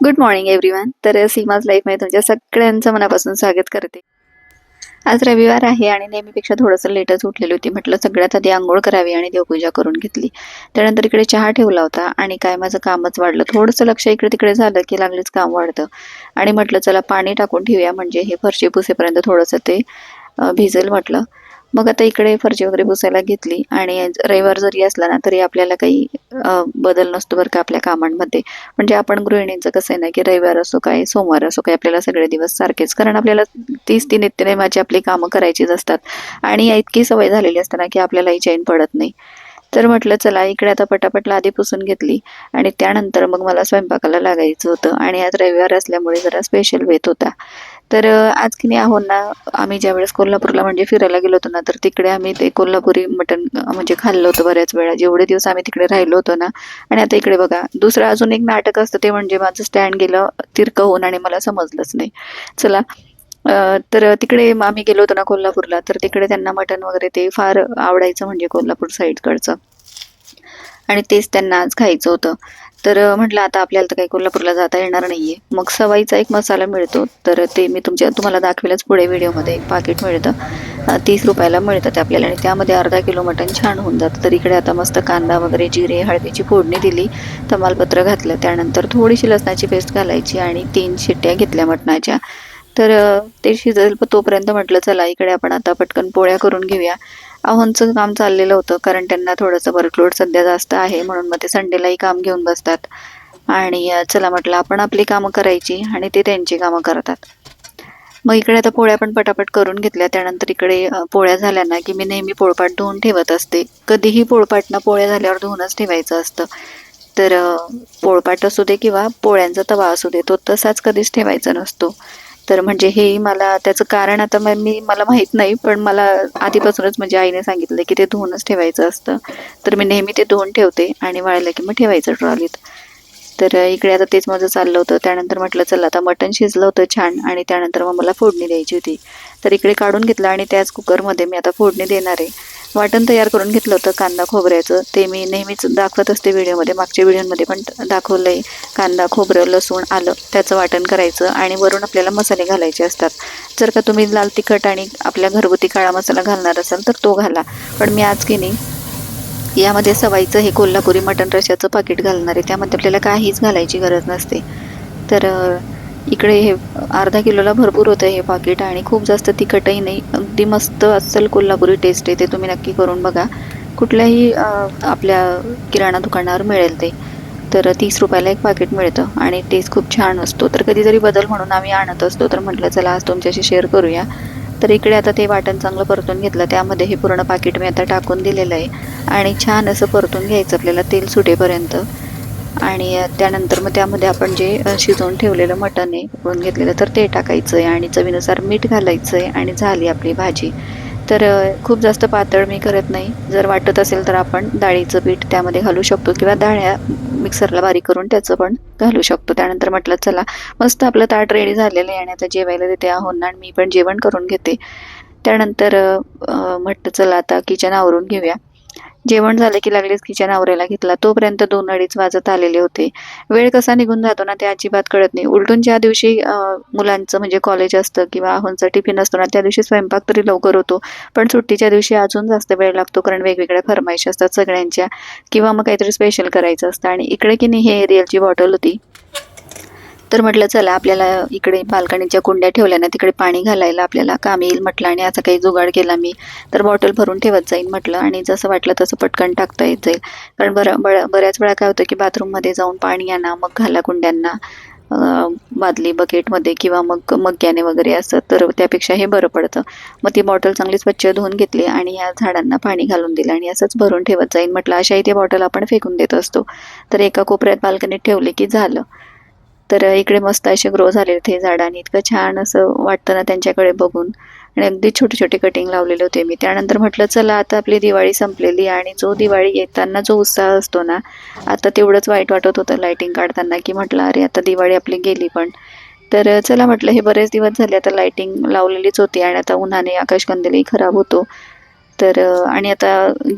Good morning everyone तर सीमाज लाईफमध्ये तुमच्या सगळ्यांचं मनापासून स्वागत करते. आज रविवार आहे आणि नेहमीपेक्षा थोडंसं लेटच उठलेली होती. म्हटलं सगळ्यात आधी आंघोळ करावी आणि देवपूजा करून घेतली. त्यानंतर इकडे चहा ठेवला होता आणि काय माझं कामच वाढलं. थोडंसं लक्ष इकडे तिकडे झालं की लागलीच काम वाढतं. आणि म्हटलं चला पाणी टाकून ठेवूया. म्हणजे हे फरशी पुसेपर्यंत थोडंसं ते भिजेल म्हटलं. मग आता इकडे फरशी वगैरे पुसायला घेतली आणि रविवार जरी असला ना तरी आपल्याला काही बदल नसतो बरं का आपल्या कामांमध्ये. म्हणजे आपण गृहिणींचं कसं आहे ना की रविवार असो काय सोमवार असो काय आपल्याला सगळे दिवस सारखेच. कारण आपल्याला तीच ती नित्यनेमाची आपली कामं करायचीच असतात. आणि इतकी सवय झालेली असताना की आपल्यालाही चैन पडत नाही. तर म्हटलं चला इकडे आता पटापटला आधी पुसून घेतली. आणि त्यानंतर मग मला स्वयंपाकाला लागायचं होतं. आणि आज रविवार असल्यामुळे जरा स्पेशल वेत होता. तर आज की नाही आहोत ना आम्ही ज्यावेळेस कोल्हापूरला म्हणजे फिरायला गेलो होतो ना तर तिकडे आम्ही ते कोल्हापुरी मटण म्हणजे खाल्लं होतं बऱ्याच वेळा. जेवढे दिवस आम्ही तिकडे राहिलो होतो ना आणि आता इकडे बघा दुसरं अजून एक नाटक असतं ते म्हणजे माझं स्टँड गेलं तिरकं होऊन आणि मला समजलंच नाही. चला तर तिकडे आम्ही गेलो होतो ना कोल्हापूरला तर तिकडे त्यांना मटण वगैरे ते फार आवडायचं म्हणजे कोल्हापूर साईडकडचं आणि तेच त्यांना आज खायचं होतं. तर म्हटलं आता आपल्याला तर काही कोल्हापूरला जाता येणार नाहीये. मग सवाईचा एक मसाला मिळतो. तर ते मी तुमच्या तुम्हाला दाखवेलच पुढे व्हिडिओमध्ये. एक पाकिट मिळतं. तीस रुपयाला मिळतं ते आपल्याला आणि त्यामध्ये अर्धा किलो मटण छान होऊन जातं. तर इकडे आता मस्त कांदा वगैरे जिरे हळदीची फोडणी दिली. तमालपत्र घातलं. त्यानंतर थोडीशी लसणाची पेस्ट घालायची आणि तीन शिट्ट्या घेतल्या मटणाच्या. तर ते शिजेल तोपर्यंत म्हटलं चला इकडे आपण आता पटकन पोळ्या करून घेऊया. आव्हानचं काम चाललेलं होतं कारण त्यांना थोडंसं वर्कलोड सध्या जास्त आहे म्हणून मग ते संडेलाही काम घेऊन बसतात. आणि चला म्हटलं आपण आपली कामं करायची आणि ते त्यांची कामं करतात. मग इकडे आता पोळ्या पण पटापट करून घेतल्या. त्यानंतर इकडे पोळ्या झाल्या ना की मी नेहमी पोळपाट धुवून ठेवत असते. कधीही पोळपाट ना पोळ्या झाल्यावर धुवूनच ठेवायचं असतं. तर पोळपाट असू दे किंवा पोळ्यांचा तवा असू दे तो तसाच कधीच ठेवायचा नसतो. तर म्हणजे हे मला त्याचं कारण आता मी मला माहीत नाही पण मला आधीपासूनच म्हणजे आईने सांगितलं की ते धुवूनच ठेवायचं असतं. तर मी नेहमी ते धुवून ठेवते आणि वाळलं की मग ठेवायचं ट्रॉलीत. तर इकडे आता तेच माझं चाललं होतं. त्यानंतर म्हटलं चला आता मटण शिजलं होतं छान आणि त्यानंतर मग मला फोडणी द्यायची होती. तर इकडे काढून घेतलं आणि त्याच कुकरमध्ये मी आता फोडणी देणार आहे. वाटण तयार करून घेतलं होतं कांदा खोबऱ्याचं. ते मी नेहमीच दाखवत असते व्हिडिओमध्ये मागच्या व्हिडिओमध्ये पण दाखवलं आहे कांदा खोबरं लसूण आलं त्याचं वाटण करायचं आणि वरून आपल्याला मसाले घालायचे असतात. जर का तुम्ही लाल तिखट आणि आपल्या घरगुती काळा मसाला घालणार असाल तर तो घाला. पण मी आज की नाही यामध्ये सवाईचं हे कोल्हापुरी मटण रश्याचं पाकिट घालणार आहे. त्यामध्ये आपल्याला काहीच घालायची गरज नसते. तर इकडे हे अर्धा किलोला भरपूर होतं हे पाकिट आणि खूप जास्त तिखटही नाही. अगदी मस्त अस्सल कोल्हापुरी टेस्ट आहे ते तुम्ही नक्की करून बघा. कुठल्याही आपल्या किराणा दुकानावर मिळेल ते. तर तीस रुपयाला एक पाकिट मिळतं आणि टेस्ट खूप छान असतो. तर कधीतरी बदल म्हणून आम्ही आणत असतो. तर म्हटलं चला आज तुमच्याशी शेअर करूया. तर इकडे आता ते वाटण चांगलं परतून घेतलं. त्यामध्ये हे पूर्ण पाकिट मी आता टाकून दिलेलं आहे. आणि छान असं परतून घ्यायचं आपल्याला तेल सुटेपर्यंत. आणि त्यानंतर मग त्यामध्ये आपण जे शिजवून ठेवलेलं मटण आहे उकळून घेतलेलं तर ते टाकायचं आहे. आणि चवीनुसार मीठ घालायचं आहे आणि झाली आपली भाजी. तर खूप जास्त पातळ मी करत नाही. जर वाटत असेल तर आपण डाळीचं पीठ त्यामध्ये घालू शकतो किंवा डाळ्या मिक्सरला बारीक करून त्याचं पण घालू शकतो. त्यानंतर म्हटलं चला मस्त आपलं ताट रेडी झालेलं आहे आणि आता जेवायला देते आहोत आणि मी पण जेवण करून घेते. त्यानंतर म्हटलं चला आता किचन आवरून घेऊया. जेवण झालं की लागलीच किचन आवरायला घेतला. तोपर्यंत दोन अडीच वाजत आलेले होते. वेळ कसा निघून जातो ना ते अजिबात कळत नाही. उलटून ज्या दिवशी मुलांचं म्हणजे कॉलेज असतं किंवा आहोंचा टिफिन असतो ना त्या दिवशी स्वयंपाक तरी लवकर होतो. पण सुट्टीच्या दिवशी अजून जास्त वेळ लागतो कारण वेगवेगळ्या फरमाईश असतात सगळ्यांच्या. किंवा मग काहीतरी स्पेशल करायचं असतं. आणि इकडे की नाही हे एरियलची बॉटल होती. तर म्हटलं चला आपल्याला इकडे बाल्कनीच्या कुंड्या ठेवल्या ना तिकडे पाणी घालायला आपल्याला काम येईल म्हटलं आणि असा काही जुगाड केला मी. तर बॉटल भरून ठेवत जाईल म्हटलं आणि जसं वाटलं तसं पटकन टाकता येत जाईल. कारण बरं बर बऱ्याच वेळा काय होतं की बाथरूममध्ये जाऊन पाणी आणा मग घाला कुंड्यांना बादली बकेटमध्ये किंवा मग मग्याने वगैरे असं तर त्यापेक्षा हे बरं पडतं. मग ती बॉटल चांगली स्वच्छ धुवून घेतली आणि या झाडांना पाणी घालून दिलं आणि असंच भरून ठेवत जाईल म्हटलं. अशाही ते बॉटल आपण फेकून देत असतो. तर एका कोपऱ्यात बाल्कनीत ठेवले की झालं. तर इकडे मस्त असे ग्रो झालेले ते झाड आणि इतकं छान असं वाटतं ना त्यांच्याकडे बघून. आणि अगदी छोटे छोटे कटिंग लावलेले होते मी. त्यानंतर म्हटलं चला आता आपली दिवाळी संपलेली आणि जो दिवाळी येताना जो उत्साह असतो ना आता तेवढंच वाईट वाटत होतं लायटिंग काढताना की म्हटलं अरे आता दिवाळी आपली गेली पण. तर चला म्हटलं हे बरेच दिवस झाले आता लायटिंग लावलेलीच होती आणि आता उन्हाने आकाशकंदीलही खराब होतो. तर आणि आता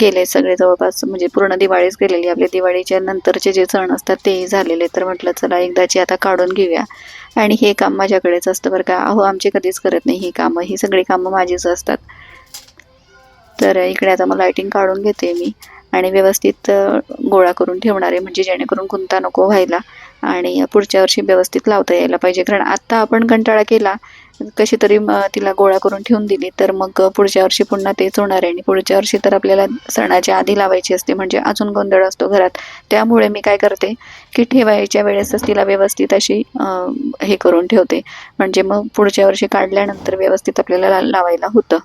गेले सगळे जवळपास म्हणजे पूर्ण दिवाळीच गेलेली. आपले दिवाळीच्या नंतरचे जे सण असतात तेही झालेले. तर म्हटलं चला एकदाची आता काढून घेऊया. आणि हे काम माझ्याकडेच असतं बरं का. अहो आमचे कधीच करत नाही ही कामं. ही सगळी कामं माझीच असतात. तर इकडे आता मग लायटिंग काढून घेते मी. आणि व्यवस्थित गोळा करून ठेवणार आहे. म्हणजे जेणेकरून गुंता नको व्हायला. आणि पुढच्या वर्षी व्यवस्थित लावता यायला पाहिजे. कारण आत्ता आपण कंटाळा केला कशी तरी तिला गोळा करून ठेवून दिली तर मग पुढच्या वर्षी पुन्हा तेच होणार आहे. आणि पुढच्या वर्षी तर आपल्याला सणाच्या आधी लावायची असते म्हणजे अजून गोंधळ असतो घरात. त्यामुळे मी काय करते की ठेवायच्या वेळेसच तिला व्यवस्थित अशी हे करून ठेवते. म्हणजे मग पुढच्या वर्षी काढल्यानंतर व्यवस्थित आपल्याला ला- लावायला होतं.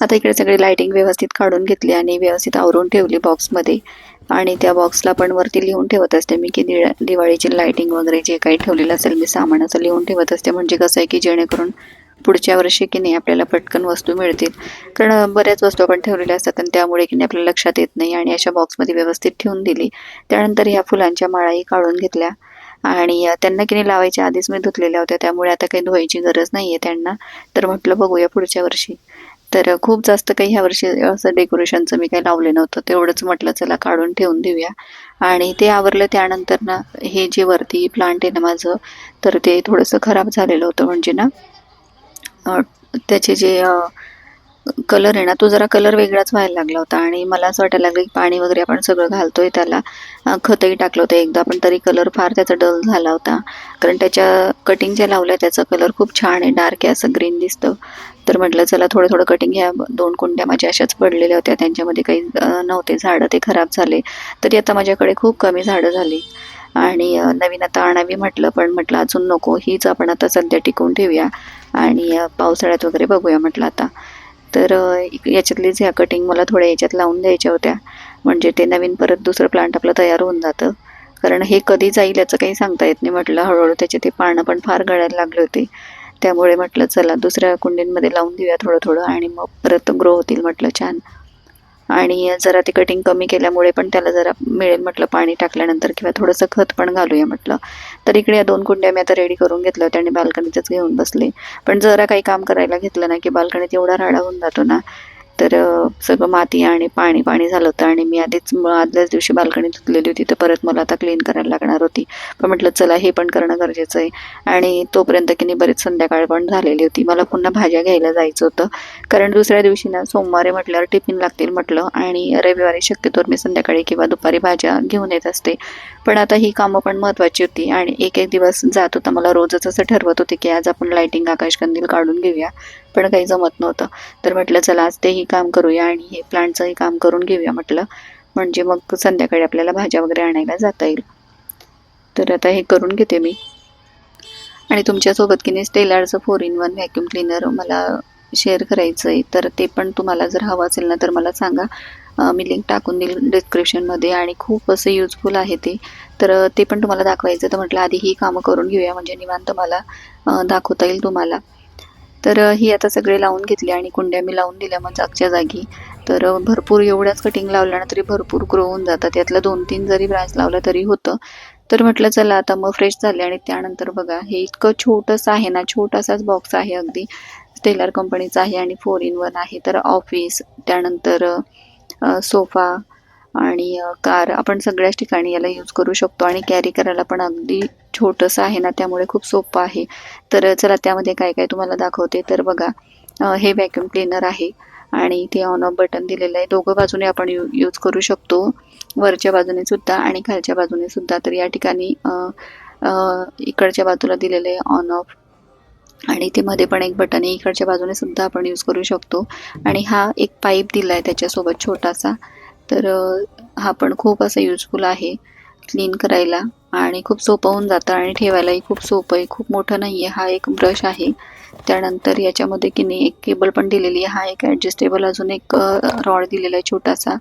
आता इकडे सगळी लाइटिंग व्यवस्थित काढून घेतली आणि व्यवस्थित आवरून ठेवली बॉक्समध्ये आणि त्या बॉक्सला पण वरती लिहून ठेवत असते. मी की दिळा दिवाळीची लायटिंग वगैरे जे काही ठेवलेलं असेल मी सामान असं लिहून ठेवत असते. म्हणजे कसं आहे की जेणेकरून पुढच्या वर्षी की नाही आपल्याला पटकन वस्तू मिळतील. कारण बऱ्याच वस्तू आपण ठेवलेल्या असतात आणि त्यामुळे की नाही आपल्याला लक्षात येत नाही आणि अशा बॉक्समध्ये व्यवस्थित ठेवून दिली. त्यानंतर ह्या फुलांच्या माळाही काढून घेतल्या. आणि त्यांना की नाही लावायच्या आधीच मी धुतलेल्या होत्या. त्यामुळे आता काही धुवायची गरज नाही आहे त्यांना. तर म्हटलं बघूया पुढच्या वर्षी. तर खूप जास्त काही ह्या वर्षी असं डेकोरेशनचं मी काही लावलं नव्हतं. तेवढंच म्हटलं चला काढून ठेवून देऊया. आणि ते आवरलं त्यानंतर ना हे जे वरती प्लांट आहे ना माझं तर ते थोडंसं खराब झालेलं होतं म्हणजे ना त्याचे जे कलर आहे ना तो जरा कलर वेगळाच व्हायला लागला होता. आणि मला असं वाटायला लागलं की पाणी वगैरे आपण सगळं घालतोय त्याला. खतही टाकलं होतं एकदा पण तरी कलर फार त्याचा डल झाला होता. कारण त्याच्या कटिंग ज्या लावल्या त्याचा कलर खूप छान आहे. डार्क आहे असं ग्रीन दिसतं. तर म्हटलं चला थोडं थोडं कटिंग ह्या दोन कुंड्या माझ्या अशाच पडलेल्या होत्या. त्यांच्यामध्ये काही नव्हते. झाडं ते खराब झाले. तरी आता माझ्याकडे खूप कमी झाडं झाली. आणि नवीन आता आणावी म्हटलं पण म्हटलं अजून नको. हीच आपण आता सध्या टिकवून ठेवूया. आणि पावसाळ्यात वगैरे बघूया म्हटलं आता. तर याच्यातलीच ह्या कटिंग मला थोड्या याच्यात लावून द्यायच्या होत्या. म्हणजे ते नवीन परत दुसरं प्लांट आपलं तयार होऊन जातं. कारण हे कधी जाईल याचं काही सांगता येत नाही म्हटलं. हळूहळू त्याचे ते पानं पण फार गळायला लागले होते. त्यामुळे म्हटलं चला दुसऱ्या कुंडींमध्ये लावून देऊया थोडं थोडं आणि मग परत ग्रो होतील म्हटलं छान. आणि जरा ते कटिंग कमी केल्यामुळे पण त्याला जरा मिळेल म्हटलं पाणी टाकल्यानंतर किंवा थोडंसं खत पण घालूया म्हटलं. तर इकडे या दोन कुंड्या मी आता रेडी करून घेतल्या होत्या आणि बाल्कनीतच घेऊन बसले. पण जरा काही काम करायला घेतलं ना की बाल्कनीत एवढा राडा होऊन जातो ना. तर सगळं माती आणि पाणी पाणी झालं होतं आणि मी आधीच आदल्याच दिवशी बाल्कनी धुतलेली होती. तर परत मला आता क्लीन करायला लागणार होती. पण म्हटलं चला हे पण करणं गरजेचं आहे. आणि तोपर्यंत की नाही बरीच संध्याकाळ पण झालेली होती. मला पुन्हा भाज्या घ्यायला जायचं होतं. कारण दुसऱ्या दिवशी ना सोमवारी म्हटल्यावर टिफिन लागतील म्हटलं. आणि रविवारी शक्यतोवर मी संध्याकाळी किंवा दुपारी भाज्या घेऊन येत असते. पण आता ही कामं पण महत्त्वाची होती. आणि एक एक दिवस जात होता. मला रोजच असं ठरवत होते की आज आपण लायटिंग आकाशकंदील काढून घेऊया. पण काही जमत नव्हतं. तर म्हटलं चला आज तेही काम करूया आणि हे प्लांटचंही काम करून घेऊया म्हटलं. म्हणजे मग संध्याकाळी आपल्याला भाज्या वगैरे आणायला जाता येईल. तर आता हे करून घेते मी. आणि तुमच्यासोबत की नाही स्टेलारचं four in one vacuum cleaner मला शेअर करायचं आहे तर ते पण तुम्हाला जर हवं असेल ना तर मला सांगा. मी लिंक टाकून देईल डिस्क्रिप्शनमध्ये आणि खूप असं युजफुल आहे ते. तर ते पण तुम्हाला दाखवायचं तर म्हटलं आधी ही कामं करून घेऊया. म्हणजे निवांत मला दाखवता येईल तुम्हाला. तर ही आता सगळे लावून घेतली आणि कुंड्या मी लावून दिल्या मग जागच्या जागी. तर भरपूर एवढ्याच कटिंग लावल्या ना तरी भरपूर ग्रो होऊन जातात. यातलं दोन तीन जरी ब्रांच लावला तरी होतं. तर म्हटलं चला आता मग फ्रेश झाले आणि त्यानंतर बघा हे इतकं छोटंसं आहे ना छोटासाच बॉक्स आहे अगदी. स्टेलर कंपनीचा आहे आणि फोर इन वन आहे. तर ऑफिस त्यानंतर सोफा आणि कार आपण सगळ्याच ठिकाणी याला यूज करू शकतो आणि कॅरी करायला पण अगदी छोटंसं आहे ना त्यामुळे खूप सोपं आहे. तर चला त्यामध्ये काय काय तुम्हाला दाखवते तर बघा हे व्हॅक्यूम क्लीनर आहे आणि इथे ऑन ऑफ बटन दिलेलं आहे. दोघं बाजूने आपण यू यूज करू शकतो. वरच्या बाजूने सुद्धा आणि खालच्या बाजूने सुद्धा. तर या ठिकाणी इकडच्या बाजूला दिलेलं आहे ऑन ऑफ आणि ते मध्ये पण एक बटन आहे. इकडच्या बाजूने सुद्धा आपण यूज करू शकतो. आणि हा एक पाईप दिला आहे त्याच्यासोबत छोटासा. तर हा पण खूप असं युजफुल आहे. क्लीन करायला. आणि खूप सोपं होऊन जातं आणि ठेवायलाही खूप सोपं आहे. खूप मोठं नाही आहे हा एक ब्रश आहे. त्यानंतर याच्यामध्ये की नाही एक केबल पण दिलेली आहे. हा एक ॲडजस्टेबल अजून एक रॉड दिलेला आहे छोटासा.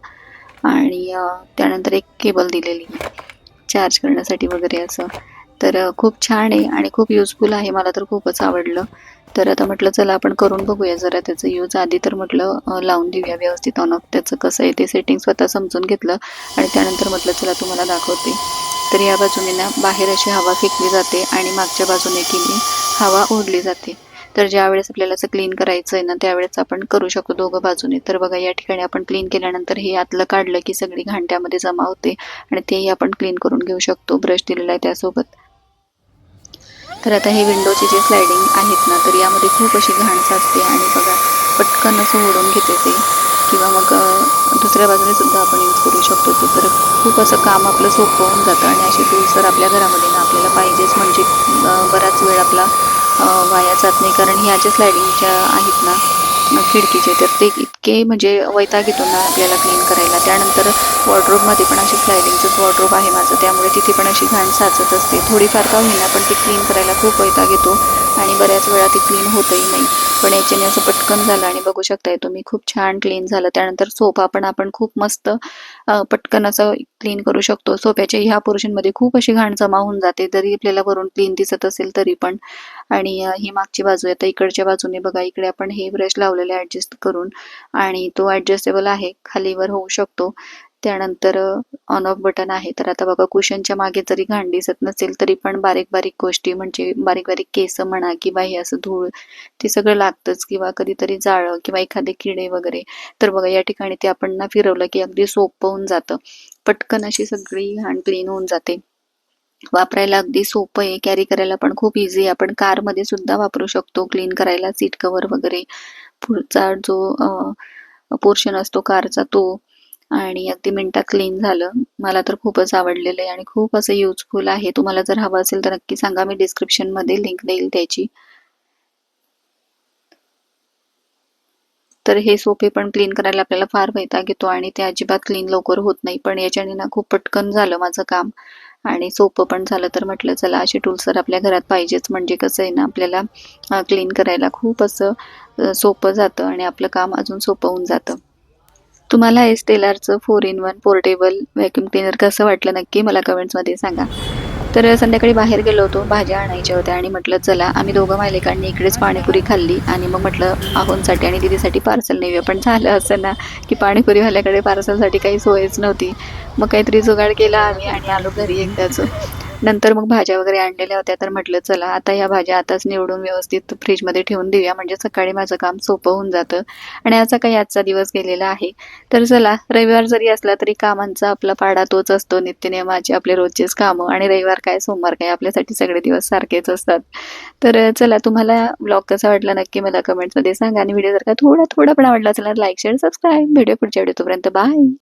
आणि त्यानंतर एक केबल दिलेली आहे. चार्ज करण्यासाठी वगैरे असं. तर खूप छान आहे आणि खूप युजफुल आहे. मला तर खूपच आवडलं. तर आता म्हटलं चला आपण करून बघूया. जरा त्याचं यूज आधी तर म्हटलं लावून देऊया व्यवस्थित ऑन ऑफ त्याचं कसं आहे ते सेटिंग स्वतः समजून घेतलं. आणि त्यानंतर म्हटलं चला तुम्हाला दाखवते. तर या बाजूने ना बाहेर अशी हवा फेकली जाते आणि मागच्या बाजूने की मी हवा ओढली जाते. तर ज्या वेळेस आपल्याला असं क्लीन करायचं आहे ना त्यावेळेस आपण करू शकतो दोघं बाजूने. तर बघा या ठिकाणी आपण क्लीन केल्यानंतर हे आतलं काढलं की सगळी घांट्यामध्ये जमा होते आणि तेही आपण क्लीन करून घेऊ शकतो. ब्रश दिलेला आहे त्यासोबत. तर आता हे विंडोचे जे स्लायडिंग आहेत ना तर यामध्ये खूप अशी घाण साचते आणि बघा पटकन असं ओढून घेते ते. किंवा मग दुसऱ्या बाजूने सुद्धा आपण यूज करू शकतो तो. तर खूप असं काम आपलं सोपं होऊन जातं आणि असे टूल्स जर आपल्या घरामध्ये ना आपल्याला पाहिजेच. म्हणजे बराच वेळ आपला वाया जात नाही. कारण ह्या ज्या स्लायडिंगच्या आहेत ना खिडकीचे तर ते इतके म्हणजे वैताग येतो ना आपल्याला क्लीन करायला. त्यानंतर वॉर्ड्रोबमध्ये पण अशी स्लायडिंगचंच वॉर्ड्रोब आहे माझं. त्यामुळे तिथे पण अशी घाण साचत असते. थोडीफार का होईना पण ती क्लीन करायला खूप वैताग येतो. आणि बऱ्याच वेळा ती क्लीन होतही नाही. पण याच्याने असं पटकन झालं आणि बघू शकताय तुम्ही खूप छान क्लीन झालं. त्यानंतर सोफा पण आपण खूप मस्त पटकन असं क्लीन करू शकतो. सोफ्याच्या ह्या पोर्शनमध्ये खूप अशी घाण जमा होऊन जाते. जरी आपल्याला वरून क्लीन दिसत असेल तरी पण. आणि ही मागची बाजू आहे. तर इकडच्या बाजूने बघा इकडे आपण हे ब्रश लावलेले ऍडजस्ट करून. आणि तो ऍडजस्टेबल आहे. खालीवर होऊ शकतो. त्यानंतर ऑन ऑफ बटन आहे. तर आता बघा कुशनच्या मागे जरी घाण दिसत नसेल तरी पण बारीक बारीक गोष्टी म्हणजे बारीक बारीक केस म्हणा किंवा हे असं धूळ ते सगळं लागतंच. किंवा कधीतरी जाळं किंवा एखादे किडे वगैरे. तर बघा या ठिकाणी ते आपण ना फिरवलं की अगदी सोपं होऊन जातं. पटकन अशी सगळी घाण क्लीन होऊन जाते. वापरायला अगदी सोपं आहे. कॅरी करायला पण खूप इझी आहे. आपण कारमध्ये सुद्धा वापरू शकतो. क्लीन करायला सीट कवर वगैरे. पुढचा जो पोर्शन असतो कारचा तो आणि अगदी मिनिटात क्लीन झालं. मला तर खूपच आवडलेलं आहे आणि खूप असं युजफुल आहे. तुम्हाला जर हवं असेल तर नक्की सांगा. मी डिस्क्रिप्शनमध्ये लिंक देईल त्याची. तर हे सोफे पण क्लीन करायला आपल्याला फार वैताग येतो आणि ते अजिबात क्लीन लवकर होत नाही. पण याच्याने ना खूप पटकन झालं माझं काम. आणि सोपं पण झालं तर म्हटलं चला असे टूल्स तर आपल्या घरात पाहिजेच. म्हणजे कसं आहे ना आपल्याला क्लीन करायला खूप असं सोपं जातं आणि आपलं काम अजून सोपं होऊन जातं. तुम्हाला एस्टेलारचं four in one portable vacuum cleaner कसं वाटलं नक्की मला कमेंट्समध्ये सांगा. तर संध्याकाळी बाहेर गेलो होतो भाज्या आणायच्या होत्या आणि म्हटलं चला आम्ही दोघं मालिकांनी इकडेच पाणीपुरी खाल्ली आणि मग म्हटलं आहोंसाठी आणि दिदीसाठी पार्सल नेऊया. पण झालं असं ना की पाणीपुरीवाल्याकडे पार्सलसाठी काही सोयच नव्हती. मग काहीतरी जुगाड केला आम्ही आणि आलो घरी एकदाच. नंतर मग भाज्या वगैरे आणलेल्या होत्या तर म्हटलं चला आता ह्या भाज्या आताच निवडून व्यवस्थित फ्रीजमध्ये ठेवून देऊया. म्हणजे सकाळी माझं काम सोपं होऊन जातं. आणि असा काही आजचा दिवस गेलेला आहे. तर चला रविवार जरी असला तरी कामांचा आपला पाडा तोच असतो. नित्यनियमाचे आपले रोजचेच कामं आणि रविवार काय सोमवार काय आपल्यासाठी सगळे दिवस सारखेच असतात. तर चला तुम्हाला ब्लॉग कसा वाटला नक्की मला कमेंट्समध्ये सांगा. आणि व्हिडिओ जर का थोडा थोडा पण आवडला चला लाईक शेअर सबस्क्राईब व्हिडिओ पुढच्या व्हिडिओ तोपर्यंत. बाय